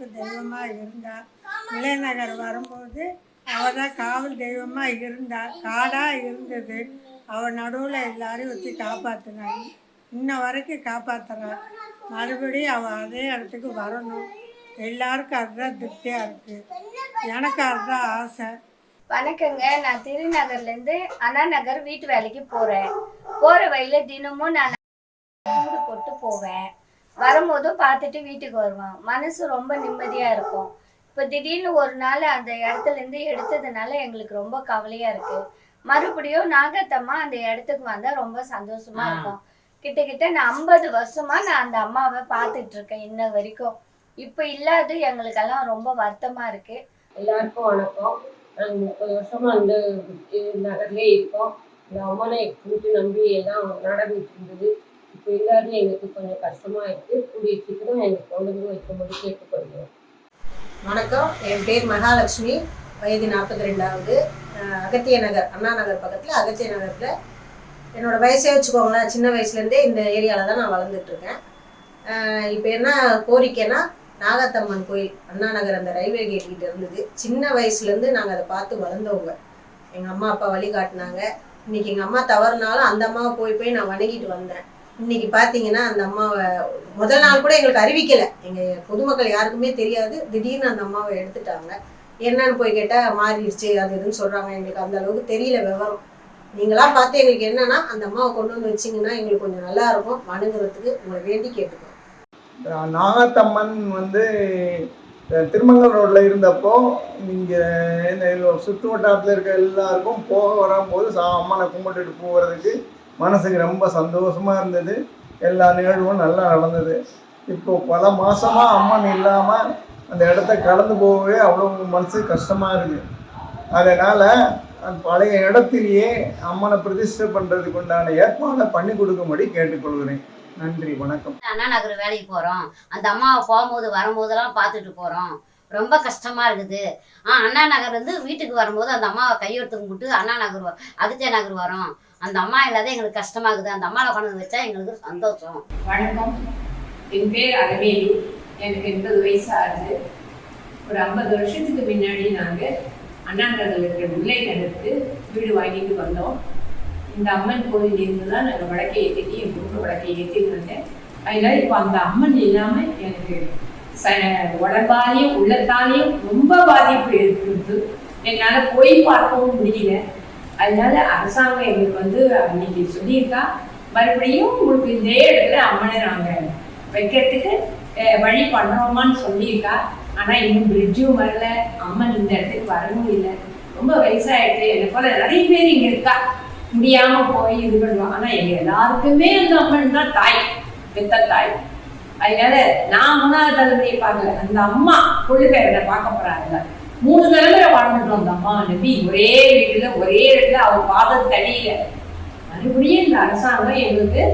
எல்லாருக்கும் தெய்வமாக இருந்தாள் விளைநகர் வரும்போது அவள் தான் காவல் தெய்வமாக இருந்தாள் காடாக இருந்தது. அவள் நடுவில் எல்லாரையும் வச்சு காப்பாற்றினாங்க இன்ன வரைக்கும் காப்பாற்றுறாள் மறுபடியும் அவள் அதே இடத்துக்கு வரணும். எல்லாருக்கும் அதுதான் திருப்தியாக இருக்குது எனக்கு அதுதான் ஆசை. வணக்கங்க. நான் திருநகர்லேருந்து அண்ணா நகர் வீட்டு வேலைக்கு போகிறேன் போகிற வழியில் தினமும் நான் போட்டு போவேன். வரும்போதும் பார்த்துட்டு வீட்டுக்கு வருவேன். மனசு ரொம்ப நிம்மதியாக இருக்கும். இப்போ திடீர்னு ஒரு நாள் அந்த இடத்துலேருந்து எடுத்ததுனால எங்களுக்கு ரொம்ப கவலையாக இருக்குது மறுபடியும் நாகத்தம்மா அந்த இடத்துக்கு வந்தால் ரொம்ப சந்தோஷமா இருக்கும். கிட்டத்தட்ட நான் ஐம்பது வருஷமா நான் அந்த அம்மாவை பார்த்துட்டு இருக்கேன் இன்ன வரைக்கும். இப்போ இல்லாது எங்களுக்கெல்லாம் ரொம்ப வருத்தமா இருக்கு. எல்லாருக்கும் வணக்கம். நாங்கள் முப்பது வருஷமா அந்த நகர்லேயே இருக்கோம். இந்த அம்மனை கூட்டு நம்பி எல்லாம் நடந்துட்டு இருந்தது. இப்போ எல்லாரும் எங்களுக்கு கொஞ்சம் கஷ்டமாக இருக்குது கூடிய சீக்கிரம் எங்கள் குழந்தைங்க வைக்கும்படி கேட்டுக்கொள்கிறோம். வணக்கம். என் பேர் மகாலட்சுமி. வயது நாற்பத்தி ரெண்டாவது அகத்திய நகர் அண்ணா நகர் பக்கத்தில் அகத்திய நகரத்தில் என்னோடய வயசே வச்சுக்கோங்களேன். சின்ன வயசுலேருந்தே இந்த ஏரியாவில் தான் நான் வளர்ந்துட்டுருக்கேன் இப்போ என்ன கோரிக்கைனா நாகத்தம்மன் கோயில் அண்ணா நகர் அந்த ரயில்வே கேட் இருந்தது. சின்ன வயசுலேருந்து நாங்கள் அதை பார்த்து வளர்ந்தவங்க. எங்கள் அம்மா அப்பா வழிகாட்டினாங்க. இன்றைக்கி எங்கள் அம்மா தவறுனாலும் அந்த அம்மாவை போய் போய் நான் வணங்கிட்டு வந்தேன். இன்னைக்கு பார்த்தீங்கன்னா அந்த அம்மாவை முதல் நாள் கூட எங்களுக்கு அறிவிக்கலை. எங்கள் பொதுமக்கள் யாருக்குமே தெரியாது. திடீர்னு அந்த அம்மாவை எடுத்துட்டாங்க. என்னன்னு போய் கேட்டால் மாறிடுச்சு அது இதுன்னு சொல்கிறாங்க எங்களுக்கு அந்த அளவுக்கு தெரியல விவரம். நீங்களா பார்த்து எங்களுக்கு என்னன்னா அந்த அம்மாவை கொண்டு வந்து வச்சிங்கன்னா எங்களுக்கு கொஞ்சம் நல்லா இருக்கும். வணங்குறதுக்கு உங்களை வேண்டி கேட்டுக்கோங்க நாகத்தம்மன் வந்து திருமங்கல் ரோட்டில் இருந்தப்போ இங்கே இந்த சுற்று வட்டாரத்தில் இருக்க எல்லாருக்கும் போக வரும்போது சா அம்மனை கும்பிட்டுட்டு போகிறதுக்கு மனசுக்கு ரொம்ப சந்தோஷமாக இருந்தது. எல்லா நிகழ்வும் நல்லா நடந்தது. இப்போ பல மாதமாக அம்மன் இல்லாமல் அந்த இடத்த கடந்து போகவே அவ்வளோ மனசு கஷ்டமாக இருக்குது அதனால் பழைய இடத்திலேயே அம்மனை பிரதிஷ்டை பண்ணுறதுக்கு உண்டான ஏற்பாடை பண்ணி கொடுக்கும்படி கேட்டுக்கொள்கிறேன். நன்றி வணக்கம். அண்ணா நகர் வேலைக்கு போகிறோம் அந்த அம்மாவை போகும்போது வரும்போதெல்லாம் பார்த்துட்டு போகிறோம் ரொம்ப கஷ்டமாக இருக்குது. ஆ அண்ணா நகர்லேருந்து வீட்டுக்கு வரும்போது அந்த அம்மாவை கையெழுத்து கும்பிட்டு அண்ணா நகர் அகத்திய நகர் வரோம். அந்த அம்மா இல்லாத எங்களுக்கு கஷ்டமாகுது. இருக்குது அந்த அம்மாவை கொண்டு வச்சா எங்களுக்கு சந்தோஷம். வணக்கம். என் பேர் அரவேலு. எனக்கு எண்பது வயசு ஆகுது ஒரு ஐம்பது வருஷத்துக்கு முன்னாடி நாங்கள் அண்ணாநகரில் இருக்கிற முல்லை நகருக்கு வீடு வாங்கிட்டு வந்தோம். இந்த அம்மன் கோயில் இருந்து தான் நாங்கள் வடக்கை ஏற்றிட்டு என் குடும்ப வடக்கை ஏற்றிட்டு வந்தேன். அதனால இப்போ அந்த அம்மன் இல்லாமல் எனக்கு ச உடம்பாலையும் உள்ளத்தாலையும் ரொம்ப பாதிப்பு இருக்குது என்னால் போய் பார்க்கவும் முடியல. அதனால அரசாங்கம் எங்களுக்கு வந்து அன்னைக்கு சொல்லியிருக்கா. மறுபடியும் உங்களுக்கு இதே இடத்துல அம்மனை நாங்கள் வைக்கிறதுக்கு வழி பண்ணுறோமான்னு சொல்லியிருக்கா. ஆனால் இன்னும் பிரிட்ஜும் வரல. அம்மன் இந்த இடத்துக்கு வரவும் இல்லை. ரொம்ப வயசாகிட்டு என்னை போல நிறைய பேர் இங்கே இருக்கா. முடியாமல் போய் இது பண்ணுவோம் ஆனால் எங்கள் எல்லாருக்குமே அந்த அம்மன் தான் தாய் பெத்த தாய். அதனால நான் மூணாவது தலைமுறையை பார்க்கல. அந்த அம்மா கொள்ளு பேரனை பார்க்க போறாங்க. மூணு தலைமுறை வாழ்ந்துட்டோம் அந்த அம்மா நம்பி. ஒரே வீட்டுல ஒரே இடத்துல அவர் பாதம் தடியில. மறுபடியும் இந்த அரசாங்கம் எங்களுக்கு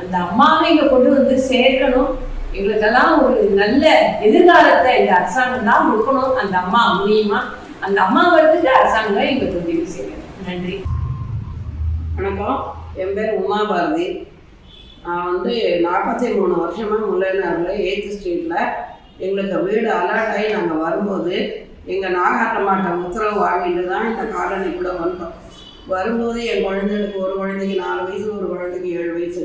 அந்த அம்மாவை இங்க கொண்டு வந்து சேர்க்கணும். எங்களுக்கெல்லாம் ஒரு நல்ல எதிர்காலத்தை இந்த அரசாங்கம் தான் கொடுக்கணும். அந்த அம்மா மூலியமா அந்த அம்மா வரதுக்கு அரசாங்கம் எங்களுக்கு உதவி செய்யணும். நன்றி. வணக்கம். என் பேர் உமா பாரதி நான் வந்து நாற்பத்தி மூணு வருஷமாக முல்லைநகரில் எயித்து ஸ்ட்ரீட்டில் எங்களுக்கு வீடு அலாட் ஆகி நாங்கள் வரும்போது எங்கள் நாகாட்டமாட்ட உத்தரவு வாங்கிட்டு தான் இந்த காலனிக்குள்ளே வந்தோம். வரும்போது என் குழந்தைகளுக்கு ஒரு குழந்தைக்கு நாலு வயசு ஒரு குழந்தைக்கு ஏழு வயசு.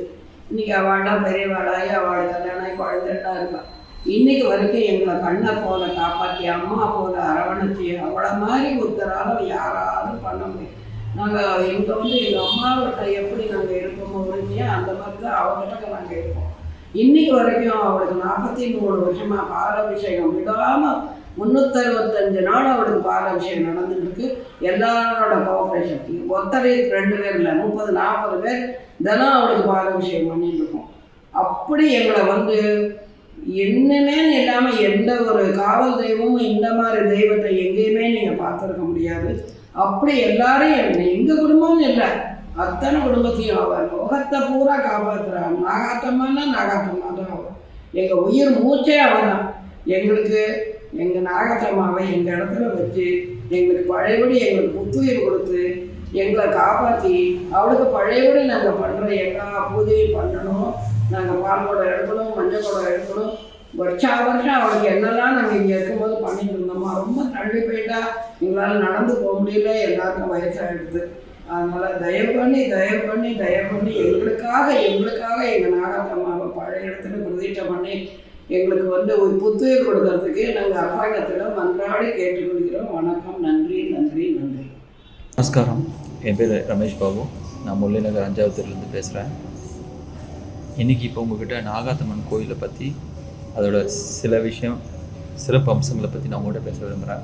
இன்றைக்கி அவள்டா பெரியவாளாகி அவள் கல்யாணம் குழந்தைகளாக இருப்பாள் இன்னைக்கு வரைக்கும் எங்களை கண்ணை போல காப்பாற்றி அம்மா போல அரவணைச்சி அவளை மாதிரி ஒருத்தரால் யாராலும் பண்ண முடியும். நாங்கள் எங்கே வந்து எங்கள் அம்மாவிட்ட எப்படி நாங்கள் இருப்போமோ உரிமையாக அந்த மாதிரி தான் அவங்ககிட்ட நாங்கள் இருப்போம். இன்னைக்கு வரைக்கும் அவளுக்கு நாற்பத்தி மூணு வருஷமாக பாலாபிஷேகம் விடாமல் முந்நூற்றறுபத்தஞ்சு நாள் அவளுக்கு பாலாபிஷேகம் நடந்துட்டு எல்லாரோட கோஆப்ரேஷன் ஒத்தரை ரெண்டு பேர் இல்லை முப்பது நாற்பது பேர் தினம் அவளுக்கு பாலாபிஷேகம் பண்ணிட்டு இருக்கோம் அப்படி எங்களை வந்து என்னன்னே இல்லாமல் எந்த ஒரு காவல் தெய்வமும் இந்த மாதிரி தெய்வத்தை எங்கேயுமே நீங்கள் பார்த்துருக்க முடியாது. அப்படி எல்லாரையும் எங்கள் குடும்பம்னு இல்லை அத்தனை குடும்பத்தையும் அவர் முகத்தை பூரா காப்பாற்றுறான் நாகாத்தம்மானா நாகாத்தம்மா தான் அவள் எங்கள் உயிர் மூச்சே அவர் தான் எங்களுக்கு எங்கள் நாகக்கம்மாவை எங்கள் இடத்துல வச்சு எங்களுக்கு பழையபடி எங்களுக்கு புத்துயிர் கொடுத்து எங்களை காப்பாற்றி அவளுக்கு பழையபடி நாங்கள் பண்ணுற எல்லா பூஜையும் பண்ணணும். நாங்கள் பால்கூட எடுக்கணும் மஞ்சள் கூட எடுக்கணும் வருஷா வருஷம் அவளுக்கு என்னெல்லாம் நாங்கள் இங்கே இருக்கும்போது பண்ணிட்டு இருந்தோமா ரொம்ப தள்ளி போயிட்டா எங்களால் நடந்து போக முடியல எல்லாருக்கும் வயசாகிடுது அதனால் தயவு பண்ணி தயவு பண்ணி தயவு பண்ணி எங்களுக்காக எங்களுக்காக எங்கள் நாகத்தம்மாவை பழைய இடத்துல பிரதிஷ்டை பண்ணி எங்களுக்கு வந்து ஒரு புத்துயிர் கொடுக்கறதுக்கு நாங்கள் அரசாங்கத்திடம் அன்றாடி கேட்டுக்கொள்கிறோம். வணக்கம். நன்றி நன்றி நன்றி. நமஸ்காரம். என் பேர் ரமேஷ் பாபு. நான் முல்லை நகர் அஞ்சாவது தெருலேருந்து பேசுகிறேன் இன்றைக்கி இப்போ உங்ககிட்ட நாகாத்தம்மன் கோயிலை பற்றி அதோட சில விஷயம் சிறப்பு அம்சங்களை பற்றி நான் உங்கள்கிட்ட பேச விரும்புகிறேன்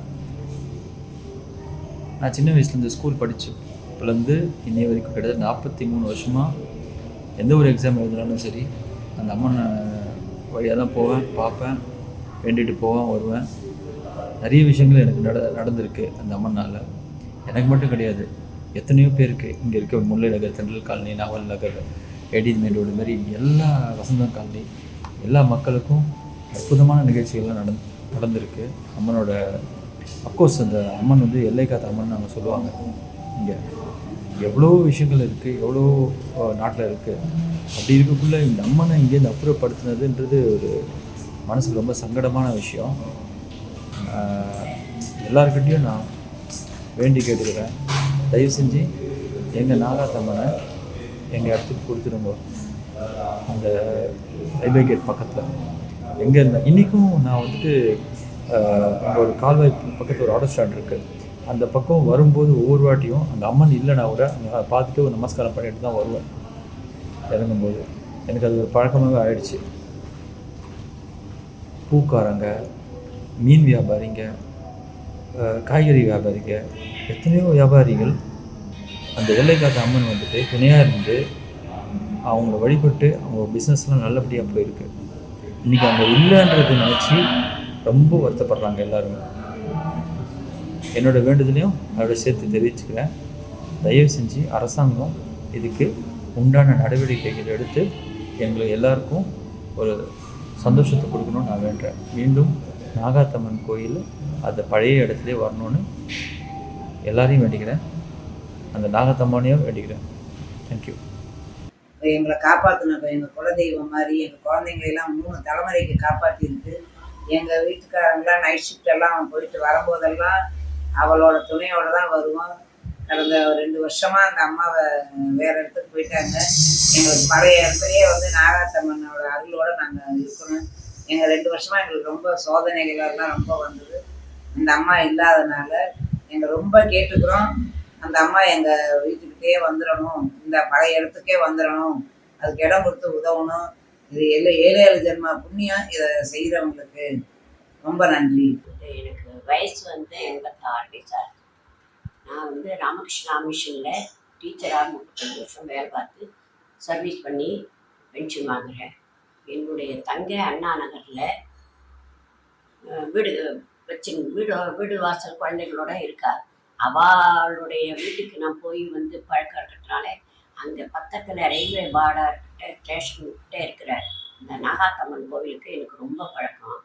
நான் சின்ன வயசுலேருந்து ஸ்கூல் படித்ததுலேருந்து இன்னைய வரைக்கும் கிட்டத்தட்ட நாற்பத்தி மூணு வருஷமாக எந்த ஒரு எக்ஸாம் எழுதினாலும் சரி அந்த அம்மனை வழியாக தான் போவேன் பார்ப்பேன் வேண்டிட்டு போவேன் வருவேன். நிறைய விஷயங்கள் எனக்கு நட நடந்திருக்கு அந்த அம்மனால். எனக்கு மட்டும் கிடையாது. எத்தனையோ பேருக்கு இங்கே இருக்க Mullai Nagar Thendral colony Naval Nagar Eden main road மாதிரி எல்லா வசந்தம் காலனி எல்லா மக்களுக்கும் அற்புதமான நிகழ்ச்சிகள்லாம் நடந் நடந்திருக்கு. அம்மனோட அப்கோர்ஸ் அந்த அம்மன் வந்து எல்லை காத்த அம்மன் அவங்க சொல்லுவாங்க இங்கே. எவ்வளோ விஷயங்கள் இருக்குது எவ்வளோ நாட்டில் இருக்குது அப்படி இருக்கக்குள்ளே நம்மனை இங்கேருந்து அப்புறப்படுத்தினதுன்றது ஒரு மனசுக்கு ரொம்ப சங்கடமான விஷயம். எல்லாருக்கிட்டேயும் எல்லார்கிட்டேயும் நான் வேண்டி கேட்டுக்கிறேன். தயவு செஞ்சு எங்கள் நாகாத்தம்மனை எங்கள் இடத்துக்கு கொடுத்துருங்க அந்த ரயில்வே கேட் பக்கத்தில். எங்கே இருந்தேன் இன்றைக்கும் நான் வந்துட்டு அங்கே ஒரு கால்வாய் பக்கத்தில் ஒரு ஆட்டோ ஸ்டாண்ட் இருக்குது அந்த பக்கம் வரும்போது ஒவ்வொரு வாட்டியும் அந்த அம்மன் இல்லைனா கூட அங்கே பார்த்துட்டு ஒரு நமஸ்காரம் பண்ணிட்டு தான் வருவேன். இறங்கும்போது. எனக்கு அது ஒரு பழக்கமாகவே ஆயிடுச்சு. பூக்காரங்க மீன் வியாபாரிங்க காய்கறி வியாபாரிங்க எத்தனையோ வியாபாரிகள் அந்த எல்லைக்காத்த அம்மன் வந்துட்டு துணையாக இருந்து அவங்கள வழிபட்டு அவங்க பிஸ்னஸ்லாம் நல்லபடியாக போயிருக்கு. இன்றைக்கி அவங்க இல்லைன்றது நினச்சி ரொம்ப வருத்தப்படுறாங்க எல்லாருமே. என்னோட வேண்டுதலையும் அதோட சேர்த்து தெரிவிச்சுக்கிறேன். தயவு செஞ்சு அரசாங்கம் இதுக்கு உண்டான நடவடிக்கைகள் எடுத்து எங்களை எல்லாருக்கும் ஒரு சந்தோஷத்தை கொடுக்கணும்னு நான் வேண்டுறேன். மீண்டும் நாகாத்தம்மன் கோயில் அந்த பழைய இடத்துலயே வரணும்னு எல்லாரையும் வேண்டிக்கிறேன். அந்த நாகாத்தம்மனையும் வேண்டிக்கிறேன். தேங்க்யூ எங்களை காப்பாற்றின எங்கள் குலதெய்வம் மாதிரி எங்கள் குழந்தைங்களெல்லாம் மூணு தலைமுறைக்கு காப்பாற்றிருக்கு எங்கள் வீட்டுக்காரங்களாம் நைட் ஷிஃப்ட் எல்லாம் போயிட்டு வரும்போதெல்லாம் அவளோட துணையோட தான் வருவோம். கடந்த ரெண்டு வருஷமாக அந்த அம்மாவை வேறு இடத்துக்கு போயிட்டாங்க. எங்களுக்கு பழைய இடத்துலையே வந்து நாகாத்தம்மனோட அருளோடு நாங்கள் இருக்கணும் எங்கள் ரெண்டு வருஷமாக எங்களுக்கு ரொம்ப சோதனைகள் எல்லாம் ரொம்ப வந்தது. அந்த அம்மா இல்லாதனால எங்கள் ரொம்ப கேட்டுக்கிறோம். அந்த அம்மா எங்கள் வீட்டுக்கிட்டே வந்துடணும் இந்த பழைய இடத்துக்கே வந்துடணும் அதுக்கு இடம் கொடுத்து உதவணும். இது ஏழு ஏழு ஏழு ஜென்ம புண்ணியம் இதை செய்கிறவங்களுக்கு ரொம்ப நன்றி. எனக்கு வயசு வந்து எண்பத்தாறு வயசாக இருக்கு. நான் வந்து ராமகிருஷ்ணா மிஷனில் டீச்சராக முப்பத்தஞ்சு வருஷம் வேலை பார்த்து சர்வீஸ் பண்ணி பென்ஷன் வாங்குகிறேன் என்னுடைய தங்கை அண்ணா நகரில் வீடு வச்சு வீடு வீடு வாசல் குழந்தைகளோட இருக்கா. அவளுடைய வீட்டுக்கு நான் போய் வந்து பழக்கம் இருக்கிறதுனால அங்கே பக்கத்தில் ரயில்வே பார்டர் ஸ்டேஷன் கிட்டே இருக்கிற இந்த நாகாத்தம்மன் கோவிலுக்கு எனக்கு ரொம்ப பழக்கம்.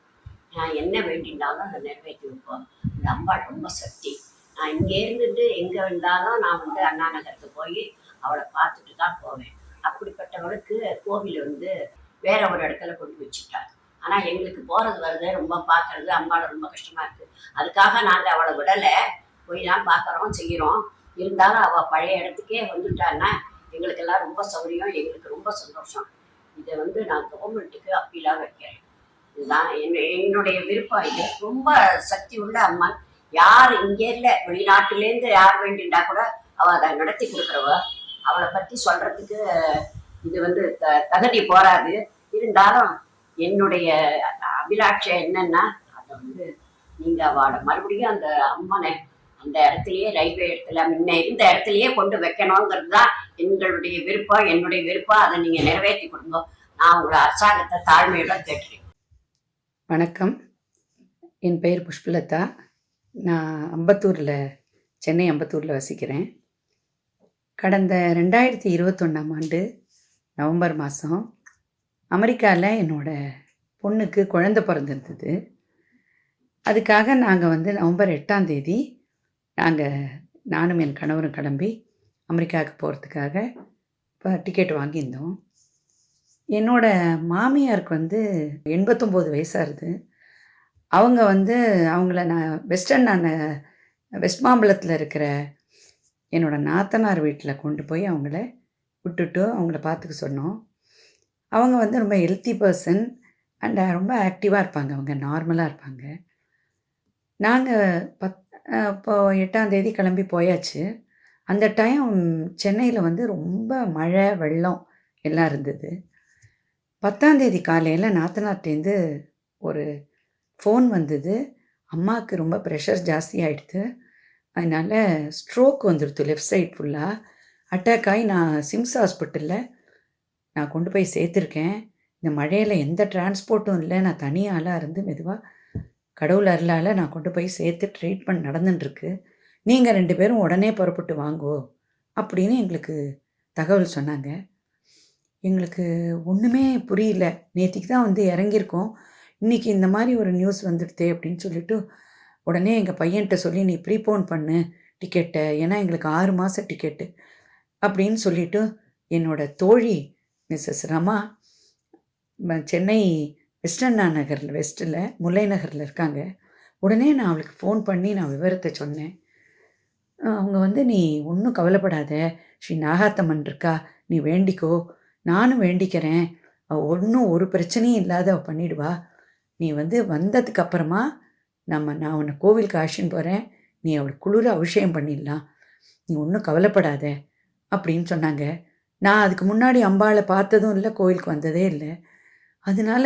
நான் என்ன வேண்டினாலும் அதை நிறைவேற்றி வைப்போம் இந்த அம்பாள் ரொம்ப சக்தி. நான் இங்கே இருந்துட்டு எங்கே இருந்தாலும் நான் வந்து அண்ணா நகருக்கு போய் அவளை பார்த்துட்டு தான் போவேன். அப்படிப்பட்டவளுக்கு கோவில் வந்து வேற ஒரு இடத்துல கொண்டு வச்சுட்டாள் ஆனால் எங்களுக்கு போகிறது வருது ரொம்ப பார்க்கறது அம்பாளை ரொம்ப கஷ்டமாக இருக்குது அதுக்காக நாங்கள் அவளை விடலை. போய் தான் பார்க்குறோம் செய்கிறோம். இருந்தாலும் அவள் பழைய இடத்துக்கே வந்துட்டான்னா எங்களுக்கெல்லாம் ரொம்ப சௌகரியம் எங்களுக்கு ரொம்ப சந்தோஷம். இதை வந்து நான் கவர்மெண்ட்டுக்கு அப்பீலாக வைக்கிறேன். இதுதான். என்னுடைய விருப்பம் இது. ரொம்ப சக்தி உள்ள அம்மன். யார் இங்கே இல்லை வெளிநாட்டிலேருந்து யார் வேண்டிண்டா கூட அவள் அதை நடத்தி கொடுக்குறவ. அவளை பற்றி சொல்கிறதுக்கு இது வந்து த தகுதி போராது இருந்தாலும் என்னுடைய அபிலாட்சை என்னன்னா அதை வந்து நீங்கள் அவளை மறுபடியும் அந்த அம்மனை அந்த இடத்துலயே ரயில்வே இடத்துல முன்ன இருந்த இடத்துலயே கொண்டு வைக்கணுங்கிறது தான் எங்களுடைய விருப்பம் என்னுடைய விருப்பம். அதை நீங்கள் நிறைவேற்றி கொடுங்க. நான் உங்களோட அரசாங்கத்தை தாழ்மையோட கேட்டுக்கிறேன். வணக்கம். என் பெயர் புஷ்பலதா. நான் அம்பத்தூரில் சென்னை அம்பத்தூரில் வசிக்கிறேன். கடந்த ரெண்டாயிரத்தி இருபத்தொன்னாம் ஆண்டு நவம்பர் மாதம் அமெரிக்காவில் என்னோட பொண்ணுக்கு குழந்த பிறந்திருந்தது. அதுக்காக நாங்கள் வந்து நவம்பர் எட்டாம் தேதி நாங்கள் நானும் என் கணவரும் கிளம்பி அமெரிக்காவுக்கு போகிறதுக்காக இப்போ டிக்கெட் வாங்கியிருந்தோம். என்னோட மாமியாருக்கு வந்து எண்பத்தொம்போது வயசாகுது. அவங்க வந்து அவங்கள நான் வெஸ்டர்ன் நான் வெஸ்ட் மாம்பலத்தில் இருக்கிற என்னோடய நாத்தனார் வீட்டில் கொண்டு போய் அவங்கள விட்டுட்டு அவங்கள பார்த்துக்க சொன்னோம். அவங்க வந்து ரொம்ப ஹெல்த்தி பர்சன் அண்ட் ரொம்ப ஆக்டிவாக இருப்பாங்க. அவங்க நார்மலாக இருப்பாங்க. நாங்கள் பத் இப்போ எட்டாம் தேதி கிளம்பி போயாச்சு. அந்த டைம் சென்னையில் வந்து ரொம்ப மழை வெள்ளம் எல்லாம் இருந்தது. பத்தாந்தேதி காலையில் நாத்தனார்ட்டேருந்து ஒரு ஃபோன் வந்தது. அம்மாவுக்கு ரொம்ப ப்ரெஷர் ஜாஸ்தி ஆகிடுது அதனால் ஸ்ட்ரோக் வந்துடுது லெஃப்ட் சைட் ஃபுல்லாக அட்டாக் ஆகி நான் சிம்ஸ் ஹாஸ்பிட்டலில் நான் கொண்டு போய் சேர்த்துருக்கேன். இந்த மழையில் எந்த டிரான்ஸ்போர்ட்டும் இல்லை. நான் தனியாளாக இருந்து மெதுவாக கடவுள் அருளால் நான் கொண்டு போய் சேர்த்து ட்ரீட்மெண்ட் நடந்துட்டுருக்கு நீங்கள் ரெண்டு பேரும் உடனே புறப்பட்டு வாங்கோ. அப்படின்னு எங்களுக்கு தகவல் சொன்னாங்க. எங்களுக்கு ஒன்றுமே புரியல. நேற்றுக்கு தான் வந்து இறங்கியிருக்கோம். இன்றைக்கி இந்த மாதிரி ஒரு நியூஸ் வந்துடுதே அப்படின்னு சொல்லிட்டு உடனே எங்கள் பையன்கிட்ட சொல்லி நீ ப்ரீபோன் பண்ணு டிக்கெட்டை ஏன்னா எங்களுக்கு ஆறு மாத டிக்கெட்டு அப்படின்னு சொல்லிவிட்டு என்னோட தோழி மிஸ்ஸஸ் ரமா சென்னை வெஸ்டர்னா நகரில் வெஸ்ட்டில் முல்லை நகரில் இருக்காங்க. உடனே நான் அவளுக்கு ஃபோன் பண்ணி நான் விவரத்தை சொன்னேன். அவங்க வந்து நீ ஒன்றும் கவலைப்படாத. ஸ்ரீ நாகாத்தம்மன் இருக்கா. நீ வேண்டிக்கோ. நானும் வேண்டிக்கிறேன். அவள் ஒன்றும் ஒரு பிரச்சனையும் இல்லாத அவள் பண்ணிடுவா. நீ வந்து வந்ததுக்கு அப்புறமா நம்ம நான் உன்னை கோவிலுக்கு அழைச்சின்னு போகிறேன் நீ அவளுக்கு குளிர அபிஷேகம் பண்ணிடலாம். நீ ஒன்றும் கவலைப்படாத அப்படின்னு சொன்னாங்க. நான் அதுக்கு முன்னாடி அம்பாளை பார்த்ததும் இல்லை கோவிலுக்கு வந்ததே இல்லை. அதனால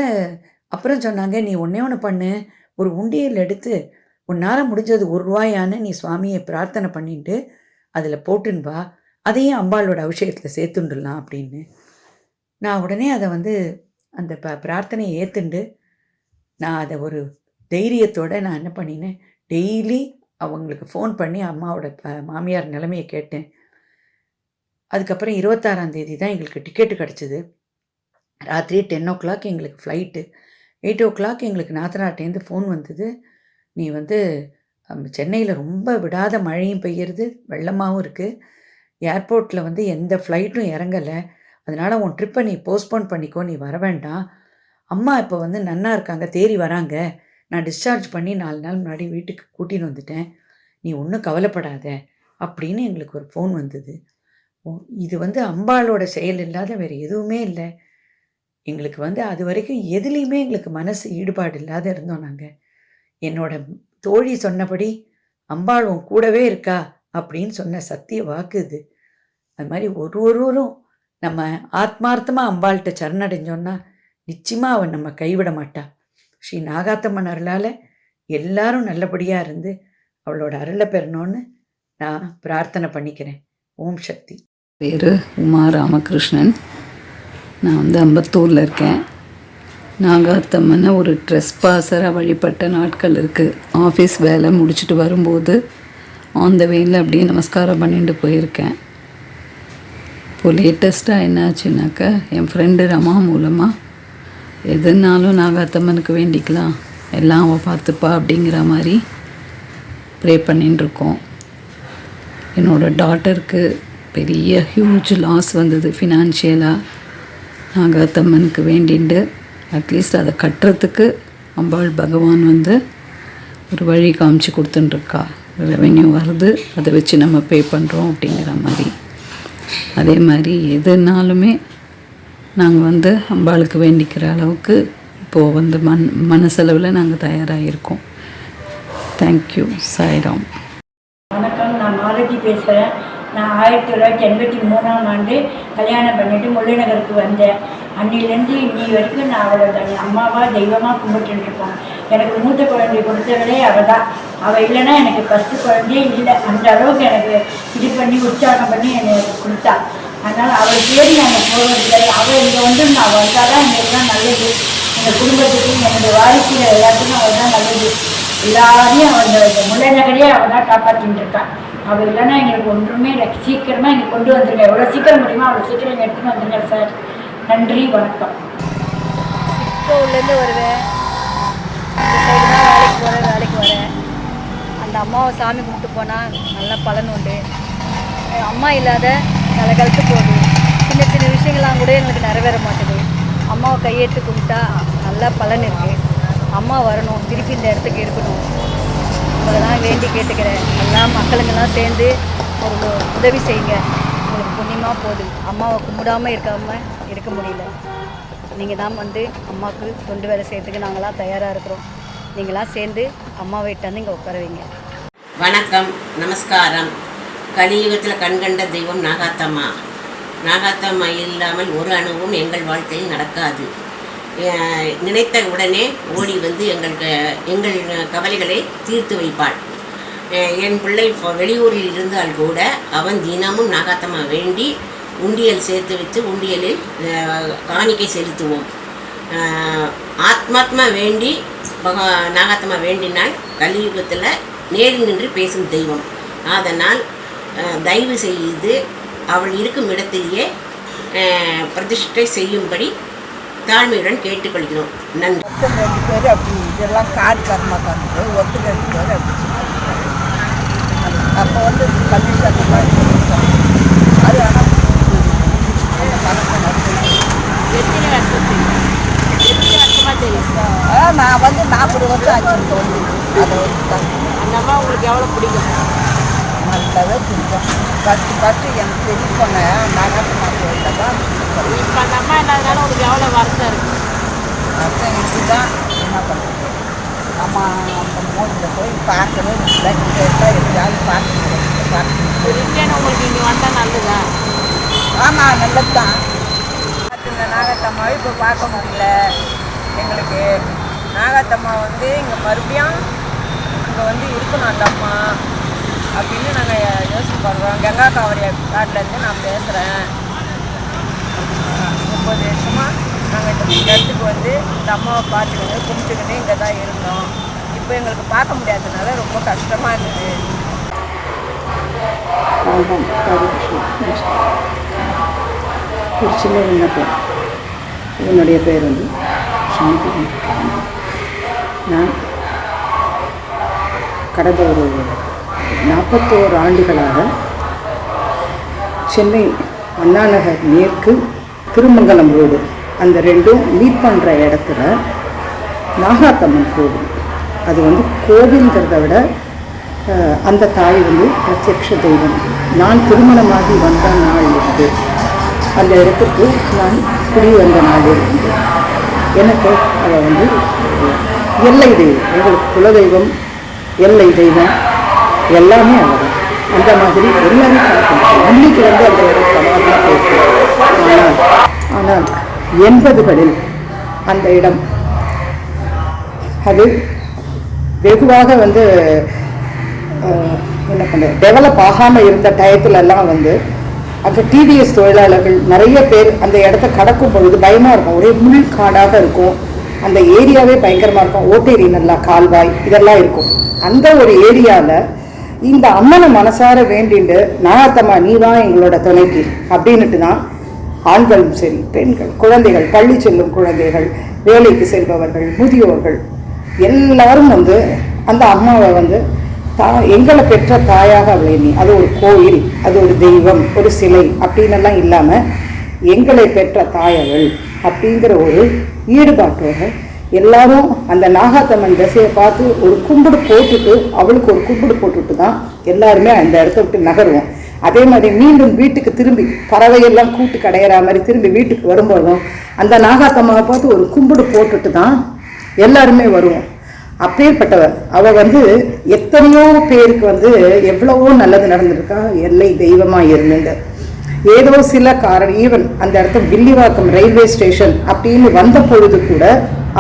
அப்புறம் சொன்னாங்க நீ ஒன்றே ஒன்று பண்ணு. ஒரு உண்டியல் எடுத்து உன்னால் முடிஞ்சது ஒரு ரூபாயான்னு நீ சுவாமியை பிரார்த்தனை பண்ணிட்டு அதில் போட்டுன்னு வா. அதையும் அம்பாளோட அபிஷேகத்தில் சேர்த்துண்டுலாம் அப்படின்னு. நான் உடனே அதை வந்து அந்த ப பிரார்த்தனையை ஏற்றுண்டு நான் அதை ஒரு தைரியத்தோடு நான் என்ன பண்ணினேன் டெய்லி அவங்களுக்கு ஃபோன் பண்ணி அம்மாவோட ப மாமியார் நிலைமையை கேட்டேன். அதுக்கப்புறம் இருபத்தாறாம் தேதி தான் எங்களுக்கு டிக்கெட்டு கிடச்சிது. ராத்திரி டென் ஓ கிளாக் எங்களுக்கு ஃப்ளைட்டு எயிட் ஓ கிளாக் எங்களுக்கு நாத்தனாட்டேருந்து ஃபோன் வந்தது. நீ வந்து சென்னையில் ரொம்ப விடாத மழையும் பெய்யறது வெள்ளமாகவும் இருக்குது ஏர்போர்ட்டில் வந்து எந்த ஃப்ளைட்டும் இறங்கலை. அதனால் உன் ட்ரிப்பை நீ போஸ்ட்போன் பண்ணிக்கோ நீ வர வேண்டாம். அம்மா இப்போ வந்து நன்னா இருக்காங்க தேறி வராங்க. நான் டிஸ்சார்ஜ் பண்ணி நாலு நாள் முன்னாடி வீட்டுக்கு கூட்டின்னு வந்துட்டேன். நீ ஒன்றும் கவலைப்படாத அப்படின்னு எங்களுக்கு ஒரு ஃபோன் வந்தது. ஓ, இது வந்து அம்பாளோட செயல் இல்லாத வேறு எதுவுமே இல்லை. எங்களுக்கு வந்து அது வரைக்கும் எதுலேயுமே எங்களுக்கு மனசு ஈடுபாடு இல்லாத இருந்தோம் நாங்கள் என்னோட தோழி சொன்னபடி அம்பாள் உன் கூடவே இருக்கா? அப்படின்னு சொன்ன சத்திய வாக்கு இது. அது மாதிரி ஒரு ஒருவரும் நம்ம ஆத்மார்த்தமாக அம்பாள்கிட்ட சரணடைஞ்சோன்னா நிச்சயமாக அவன் நம்ம கைவிட மாட்டா. ஸ்ரீ நாகாத்தம்மன் அருளால் எல்லாரும் நல்லபடியாக இருந்து அவளோட அருளை பெறணும்னு நான் பிரார்த்தனை பண்ணிக்கிறேன். ஓம் சக்தி. பேர் உமா ராமகிருஷ்ணன். நான் வந்து அம்பத்தூரில் இருக்கேன். நாகாத்தம்மனை ஒரு ட்ரெஸ் பாசராக வழிபட்ட நாட்கள் இருக்குது ஆஃபீஸ் வேலை முடிச்சுட்டு வரும்போது ஆன் த வேயில் அப்படியே நமஸ்காரம் பண்ணிட்டு போயிருக்கேன். இப்போ லேட்டஸ்ட்டாக என்னாச்சுனாக்கா என் ஃப்ரெண்டு ரமா மூலமாக எதுனாலும் நாகாத்தம்மனுக்கு வேண்டிக்கலாம். எல்லாம் அவள் பார்த்துப்பா அப்படிங்கிற மாதிரி ப்ரே பண்ணிட்டுருக்கோம் என்னோடய டாட்டருக்கு பெரிய ஹியூஜ் லாஸ் வந்தது ஃபினான்ஷியலாக நாகாத்தம்மனுக்கு வேண்டிண்டு அட்லீஸ்ட் அதை கட்டுறதுக்கு அம்பாள் பகவான் வந்து ஒரு வழி காமிச்சு கொடுத்துட்டுருக்கா ரெவென்யூ வருது அதை வச்சு நம்ம பே பண்ணுறோம் அப்படிங்கிற மாதிரி. அதே மாதிரி எதுனாலுமே நாங்கள் வந்து அம்பாளுக்கு வேண்டிக்கிற அளவுக்கு இப்போது வந்து மன் மனசளவில் நாங்கள் தயாராக இருக்கோம் தேங்க்யூ சாய்ராம். வணக்கம் நான் மாலதி பேசுகிறேன் நான் ஆயிரத்தி தொள்ளாயிரத்தி எண்பத்தி மூணாம் ஆண்டு கல்யாணம் பண்ணிட்டு முல்லை வந்தேன். அன்னிலேருந்து இன்னி வரைக்கும் நான் அவளை தனி அம்மாவாக தெய்வமாக கும்பிட்டுட்டு எனக்கு மூத்த குழந்தை கொடுத்தவளே அவள் தான் அவள் இல்லைன்னா எனக்கு ஃபஸ்ட்டு குழந்தையே இல்லை. அந்த அளவுக்கு எனக்கு இது பண்ணி உற்சாகம் பண்ணி எனக்கு கொடுத்தா. அதனால் அவளை தேடி நாங்கள் போகிறதில்லை அவள் இங்கே வந்து நான் வந்தால் தான் எங்களுக்குலாம் நல்லது. எங்கள் குடும்பத்துக்கு என்னுடைய வாழ்க்கையில் எல்லாத்துக்கும் அவள் தான் நல்லது. எல்லாரையும் அவள் இந்த முல்லை நகரையே அவள் தான் காப்பாற்றின்னு இருக்காள் அவள் இல்லைன்னா எங்களுக்கு ஒன்றுமே இல்லை. சீக்கிரமாக இங்கே கொண்டு வந்துருங்க. எவ்வளோ சீக்கிரம் முடியுமோ அவ்வளோ சீக்கிரம் எடுத்துன்னு வந்துருங்க சார். நன்றி வணக்கம். ஸ்கூல்லேருந்து வருவேன். இந்த சைடு தான் வேலைக்கு போகிறேன் வேலைக்கு வரேன். அந்த அம்மாவை சாமி கும்பிட்டு போனால் நல்ல பலன் உண்டு. அம்மா இல்லாத கலகலத்து போகுது. சின்ன சின்ன விஷயங்கள்லாம் கூட எங்களுக்கு நிறைவேற மாட்டேது. அம்மாவை கையெடுத்து கும்பிட்டா நல்ல பலன் இருக்குது அம்மா வரணும் திருப்பி இந்த இடத்துக்கு இருக்கணும். உங்களெல்லாம் வேண்டி கேட்டுக்கிறேன். எல்லாம் மக்களுங்கெல்லாம் சேர்ந்து ஒரு உதவி செய்யுங்க. எங்களுக்கு புண்ணியமாக போகுது அம்மாவை கும்பிடாமல் இருக்காமல் இருக்க முடியல. நீங்கள் தான் வந்து அம்மாவுக்கு தொண்டு வேலை செய்கிறதுக்கு நாங்களாம் தயாராக இருக்கிறோம். நீங்களாம் சேர்ந்து அம்மாவை இட்டாந்து இங்கே உட்காருவீங்க வணக்கம். நமஸ்காரம். கலியுகத்தில் கண்கண்ட தெய்வம் நாகாத்தம்மா. நாகாத்தம்மா இல்லாமல் ஒரு அணுவும் எங்கள் வாழ்க்கையில் நடக்காது. நினைத்த உடனே ஓடி வந்து எங்கள் எங்கள் கவலைகளை தீர்த்து வைப்பாள். என் பிள்ளை இப்போ வெளியூரில் இருந்தால் கூட அவன் தினமும் நாகாத்தம்மா வேண்டி உண்டியல் சேர்த்து வச்சு உண்டியலில் காணிக்கை செலுத்துவோம். ஆத்மாத்மா வேண்டி பகவா நாகாத்தம்மா வேண்டினால் கலியுகத்தில் நேரில் நின்று பேசும் தெய்வம். அதனால் தயவு செய்து அவள் இருக்கும் இடத்திலேயே பிரதிஷ்டை செய்யும்படி தாழ்மையுடன் கேட்டுக்கொள்கிறோம். நன்றி. அப்படி இதெல்லாம் கார் கர்மா காமிச்சு ஒருத்தர் அப்படி. அப்போ வந்து சட்டமாக அது ஆனால் எத்தனை வருஷம் எத்தனை வருஷமா தெரியும்? நான் வந்து நாற்பது வருஷம் ஆச்சு தோண்டி அதை தான் அந்த அம்மா உங்களுக்கு எவ்வளோ பிடிக்கும்? நல்லாவே பிடிக்கும் ஃபஸ்ட்டு ஃபஸ்ட்டு எனக்கு நகரத்து மாற்றி தான் இப்போ அந்த அம்மா இல்லாதனால உங்களுக்கு எவ்வளோ வருத்தம் இருக்கு? அப்புறம் இதுதான் என்ன பண்ணுறது நம்ம அந்த மோதில் போய் பார்க்கணும் இங்கே இருந்தால் எப்படியாவது பார்க்கணும் பார்க்கணும் ரிட்டர்ன் உங்களுக்கு இங்கே வந்தால் நல்லதா? ஆமாம் நல்லது தான் இந்த நாகத்தம்மாவை இப்போ பார்க்க முடியல. எங்களுக்கு நாகத்தம்மா வந்து இங்கே மறுபடியும் இங்கே வந்து இருக்கணும் அந்த அம்மா அப்படின்னு நாங்கள் யோசனை பண்ணுறோம் கங்கா காவரி காட்டிலேருந்து நான் பேசுகிறேன் முப்பது வருஷமாக நாங்கள் இந்த இடத்துக்கு வந்து இந்த அம்மாவை பார்த்துக்கிட்டு கும்பிட்டுக்கிட்டு இங்கே தான் இருந்தோம். இப்போ எங்களுக்கு பார்க்க முடியாததுனால ரொம்ப கஷ்டமாக இருக்குது திருச்சியில் இருந்த சின்ன விண்ணப்பம். என்னுடைய பேர் வந்து சாந்தி நான் கடந்த ஒரு நாற்பத்தோரு ஆண்டுகளாக சென்னை அண்ணாநகர் மேற்கு திருமங்கலம் ரோடு அந்த ரெண்டும் மீட் பண்ணுற இடத்துல நாகாத்தம்மன் கோவில். அது வந்து கோவில்ங்கிறத விட அந்த தாய் வந்து பிரத்யக்ஷ தெய்வம். நான் திருமணமாகி வந்த நாள் இருந்து அந்த இடத்துக்கு நான் குடி வந்த நாள் இருந்து எனக்கு அவள் வந்து எல்லை தெய்வம். எங்களுக்கு குலதெய்வம் எல்லை தெய்வம் எல்லாமே அவள் அந்த மாதிரி எல்லாமே கணக்கு இன்னைக்கு வந்து அந்த இடம் சமாதானம் ஆனால் ஆனால் எண்பதுகளில் அந்த இடம். அது வெகுவாக வந்து என்ன பண்ண டெவலப் ஆகாமல் இருந்த டயத்துலலாம் வந்து அங்கே டிவிஎஸ் தொழிலாளர்கள் நிறைய பேர் அந்த இடத்த கடக்கும் பொழுது பயமாக இருக்கும். ஒரே முள் காடாக இருக்கும். அந்த ஏரியாவே பயங்கரமாக இருக்கும். ஓட்டேரி நல்லா கால்வாய் இதெல்லாம் இருக்கும். அந்த ஒரு ஏரியாவில் இந்த அம்மனை மனசார வேண்டிண்டு நாகத்தம்மா நீ தான் எங்களோட துணைக்கு அப்படின்னுட்டு தான் ஆண்களும் சரி பெண்கள் குழந்தைகள் பள்ளி செல்லும் குழந்தைகள் வேலைக்கு செல்பவர்கள் முதியோர்கள் எல்லாரும் வந்து அந்த அம்மாவை வந்து தா எங்களை பெற்ற தாயாக அவளை நீ அது ஒரு கோயில் அது ஒரு தெய்வம் ஒரு சிலை அப்படின்னு இல்லாமல் எங்களை பெற்ற தாயவள் அப்படிங்கிற ஒரு ஈடுபாட்டோட எல்லாரும் அந்த நாகாத்தம்மன் திசையை பார்த்து ஒரு கும்பிடு போட்டுட்டு அவளுக்கு ஒரு கும்பிடு போட்டுட்டு தான் எல்லாருமே அந்த இடத்த விட்டு நகருவோம். அதே மாதிரி மீண்டும் வீட்டுக்கு திரும்பி பறவையெல்லாம் கூட்டு கடையிற மாதிரி திரும்பி வீட்டுக்கு வரும்போதும் அந்த நாகாத்தம்மாவை பார்த்து ஒரு கும்பிடு போட்டுட்டு தான் எல்லாருமே வருவோம். அப்பேற்பட்டவர். அவ வந்து எத்தனையோ பேருக்கு வந்து எவ்வளவோ நல்லது நடந்திருக்கா? எல்லை தெய்வமா இருந்துட்டு ஏதோ சில காரணம். ஈவன் அந்த இடத்த வில்லிவாக்கம் ரயில்வே ஸ்டேஷன் அப்படின்னு வந்த பொழுது கூட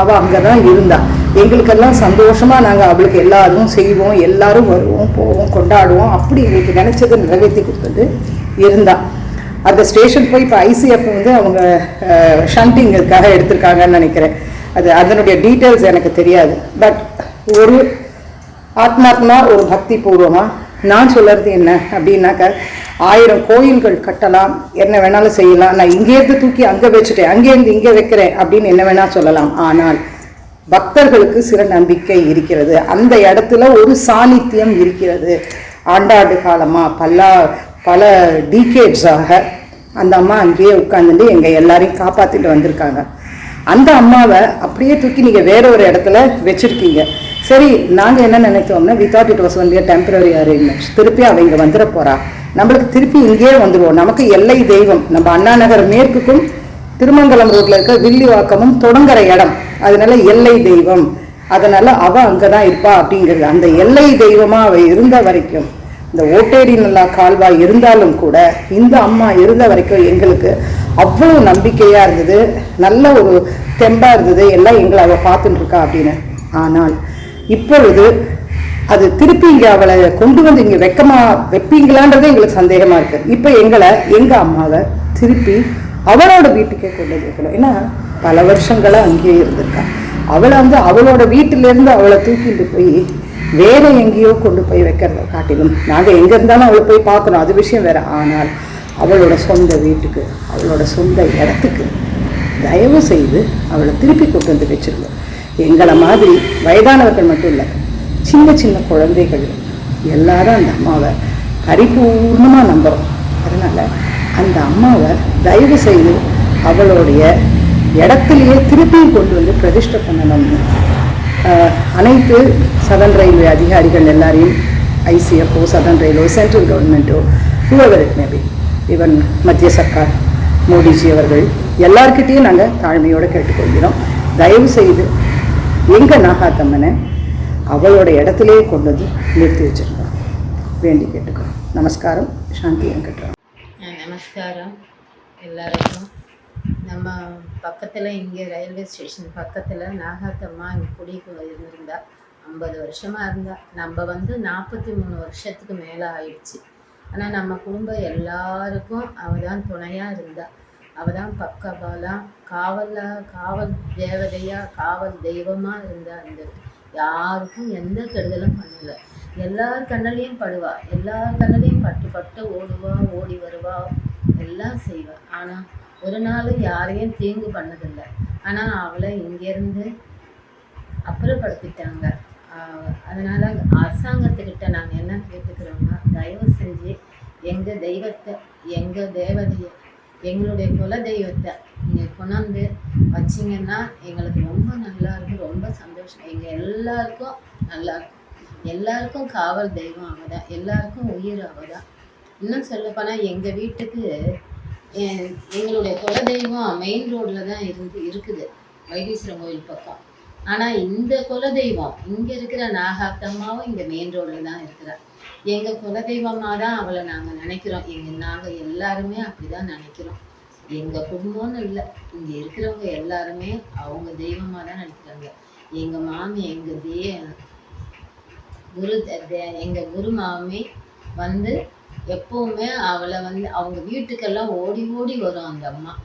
அவ அங்கதான் இருந்தா. எங்களுக்கெல்லாம் சந்தோஷமாக நாங்கள் அவளுக்கு எல்லாரும் செய்வோம் எல்லாரும் வருவோம் போவோம் கொண்டாடுவோம். அப்படி எங்களுக்கு நினச்சதை நிறைவேற்றி கொடுத்தது இருந்தா. அந்த ஸ்டேஷன் போய் இப்போ ஐசிஎஃப் வந்து அவங்க ஷண்டிங்காக எடுத்திருக்காங்கன்னு நினைக்கிறேன். அது அதனுடைய டீட்டெயில்ஸ் எனக்கு தெரியாது. பட் ஒரு ஆத்மாத்மா ஒரு பக்தி பூர்வமாக நான் சொல்கிறது என்ன அப்படின்னாக்க ஆயிரம் கோயில்கள் கட்டலாம் என்ன வேணாலும் செய்யலாம். நான் இங்கேருந்து தூக்கி அங்கே வச்சுட்டேன் அங்கேருந்து இங்கே வைக்கிறேன் அப்படின்னு என்ன வேணால் சொல்லலாம். ஆனால் பக்தர்களுக்கு சில நம்பிக்கை இருக்கிறது. அந்த இடத்துல ஒரு சாநித்தியம் இருக்கிறது. ஆண்டாண்டு காலமாக பல பல டீகேட்ஸாக அந்த அம்மா அங்கேயே உட்காந்துட்டு எங்கள் எல்லாரையும் காப்பாற்றிட்டு வந்திருக்காங்க. அந்த அம்மாவை அப்படியே தூக்கி நீங்கள் வேற ஒரு இடத்துல வச்சுருக்கீங்க. சரி நாங்கள் என்ன நினைத்தோம்னா we thought it was only temporary arrangements திருப்பி அவங்க இங்கே வந்துட போகிறா நம்மளுக்கு திருப்பி இங்கேயே வந்துடுவோம் நமக்கு எல்லை தெய்வம். நம்ம அண்ணா நகர் மேற்குக்கும் திருமங்கலம் ரோட்ல இருக்க வில்லிவாக்கமும் தொடங்குற இடம். அதனால எல்லை தெய்வம். அதனால அவ அங்கதான் இருப்பா அப்படிங்கிறது. அந்த எல்லை தெய்வமா அவ இருந்த வரைக்கும் இந்த ஓட்டேரி நல்லா கால்வாய் இருந்தாலும் கூட இந்த அம்மா இருந்த வரைக்கும் எங்களுக்கு அவ்வளவு நம்பிக்கையா இருந்தது. நல்ல ஒரு தெம்பா இருந்தது. எல்லாம் எங்களை அவ பார்த்துட்டு இருக்கா அப்படின்னு. ஆனால் இப்பொழுது அது திருப்பி இங்க அவளை கொண்டு வந்து இங்க வெக்கமா வைப்பீங்களான்றது எங்களுக்கு சந்தேகமா இருக்கு. இப்ப எங்களை எங்க அம்மாவை திருப்பி அவளோட வீட்டுக்கே கொண்டு வந்து ஏன்னா பல வருஷங்களாக அங்கேயே இருந்திருக்கான் அவளை வந்து அவளோட வீட்டிலேருந்து அவளை தூக்கிட்டு போய் வேற எங்கேயோ கொண்டு போய் வைக்கிறத காட்டிலும் நாங்கள் எங்கே இருந்தாலும் அவளை போய் பார்க்கணும். அது விஷயம் வேற. ஆனால் அவளோட சொந்த வீட்டுக்கு அவளோட சொந்த இடத்துக்கு தயவு செய்து அவளை திருப்பி கொண்டு வந்து வச்சிருந்தோம் எங்களை மாதிரி வயதானவர்கள் மட்டும் இல்லை சின்ன சின்ன குழந்தைகள் எல்லாரும் அந்த அம்மாவை பரிபூர்ணமாக நம்புகிறோம் அதனால் அந்த அம்மாவை தயவு செய்து அவளுடைய இடத்துலையே திருப்பியும் கொண்டு வந்து பிரதிஷ்டை பண்ணணும்னு அனைத்து சதன் ரயில்வே அதிகாரிகள் எல்லாரையும் ஐசிஎஃப்ஓ சதன் ரயில்வே சென்ட்ரல் கவர்மெண்ட்டோ whoever it ஈவன் மத்திய சர்க்கார் மோடிஜி அவர்கள் எல்லார்கிட்டேயும் நாங்கள் தாழ்மையோடு கேட்டுக்கொள்கிறோம். தயவு செய்து எங்கள் நாகாத்தம்மனை அவளோட இடத்துலையே கொண்டு வந்து நிறுத்தி வச்சுருக்கோம். வேண்டி கேட்டுக்கிறோம் நமஸ்காரம். சாந்தி வெங்கட்ராம் நமஸ்காரம் எல்லாருக்கும். நம்ம பக்கத்தில் இங்கே ரயில்வே ஸ்டேஷன் பக்கத்தில் நாகாத்தம்மா இங்கே குடிக்கு இருந்திருந்தா ஐம்பது வருஷமாக இருந்தா. நம்ம வந்து நாற்பத்தி மூணு வருஷத்துக்கு மேலே ஆயிடுச்சு. ஆனால் நம்ம குடும்பம் எல்லாருக்கும் அவள் தான் துணையாக இருந்தா. அவள் தான் பக்கபாலாம் காவலில் காவல் தேவதையாக காவல் தெய்வமாக இருந்தா இருந்தது யாருக்கும் எந்த கெடுதலும் பண்ணலை. எல்லார் கண்ணிலையும் படுவா. எல்லார் கண்ணிலையும் பட்டு பட்டு ஓடுவா ஓடி வருவா. எல்லாம் செய்வாள் ஆனால் ஒரு நாள் யாரையும் தீங்கு பண்ணதில்லை. ஆனால் அவளை இங்கேருந்து அப்புறப்படுத்திட்டாங்க. அதனால் அரசாங்கத்துக்கிட்ட நாங்கள் என்ன கேட்டுக்கிறோம்னா தயவு செஞ்சு எங்கள் தெய்வத்தை எங்கள் தேவதையை எங்களுடைய குல தெய்வத்தை நீங்கள் கொண்டாந்து வச்சிங்கன்னா எங்களுக்கு ரொம்ப நல்லா இருக்கும் ரொம்ப சந்தோஷம். எங்கள் எல்லாருக்கும் நல்லா இருக்கும் எல்லாருக்கும் காவல் தெய்வம் அவள் தான் எல்லாருக்கும் உயிர் அவள் தான் இன்னும் சொல்லப்போனால் எங்கள் வீட்டுக்கு எங்களுடைய குலதெய்வம் மெயின் ரோட்டில் தான் இருந்து இருக்குது. வைத்தீஸ்வரன் கோயில் பக்கம். ஆனால் இந்த குலதெய்வம் இங்கே இருக்கிற நாகாத்தம்மாவும் இங்கே மெயின் ரோட்டில் தான் இருக்கிறார் எங்கள் குலதெய்வமாக தான் அவளை நாங்கள் நினைக்கிறோம். எங்கள் நாங்கள் எல்லாருமே அப்படி தான் நினைக்கிறோம். எங்கள் குடும்பம்னு இல்லை. இங்கே இருக்கிறவங்க எல்லாருமே அவங்க தெய்வமாக தான் நினைக்கிறாங்க. எங்கள் மாமி எங்கள் தே குரு த- குரு மாமி வந்து எப்பவுமே அவளை வந்து அவங்க வீட்டுக்கெல்லாம் ஓடி ஓடி வரும் அந்த அம்மா.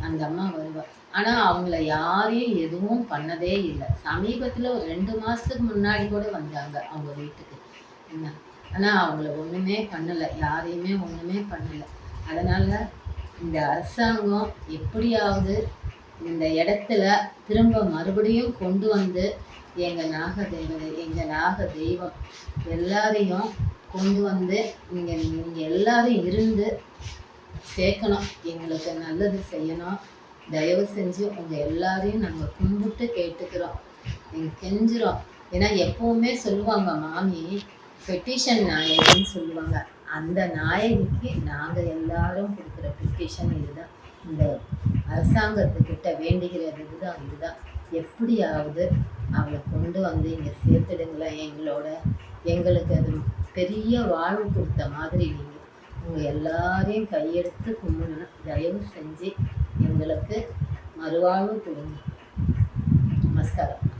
அந்த அம்மா வருவாள் ஆனா அவங்கள யாரையும் எதுவும் பண்ணதே இல்லை. சமீபத்துல ஒரு ரெண்டு மாசத்துக்கு முன்னாடி கூட வந்தாங்க அவங்க வீட்டுக்கு. என்ன? ஆனா அவங்கள ஒண்ணுமே பண்ணலை. யாரையுமே ஒண்ணுமே பண்ணல. அதனால இந்த அரசாங்கம் எப்படியாவது இந்த இடத்துல திரும்ப மறுபடியும் கொண்டு வந்து எங்கள் நாக எங்கள் நாக தெய்வம் எல்லாரையும் கொண்டு வந்து இங்கே நீங்கள் எல்லாரும் இருந்து சேர்க்கணும். எங்களுக்கு நல்லது செய்யணும். தயவு செஞ்சு உங்கள் எல்லாரையும் நாங்கள் கும்பிட்டு கேட்டுக்கிறோம். நீங்கள் கெஞ்சுறோம். ஏன்னா எப்போவுமே சொல்லுவாங்க மாமி பெட்டிஷன் நாயகின்னு சொல்லுவாங்க. அந்த நாயகிக்கு நாங்கள் எல்லாரும் கொடுக்குற பெட்டிஷன் இதுதான். இந்த அரசாங்கத்துக்கிட்ட வேண்டுகிறது இதுதான். இதுதான் எப்படியாவது அவளை கொண்டு வந்து இங்கே சேர்த்துடுங்களேன் எங்களோட. எங்களுக்கு அது பெரிய வாழ்வு கொடுத்த மாதிரி நீங்கள் உங்கள் எல்லாரையும் கையெடுத்து கும்பிடணும். தயவு செஞ்சு எங்களுக்கு மறுவாழ்வு கொடுங்க. நமஸ்காரம்.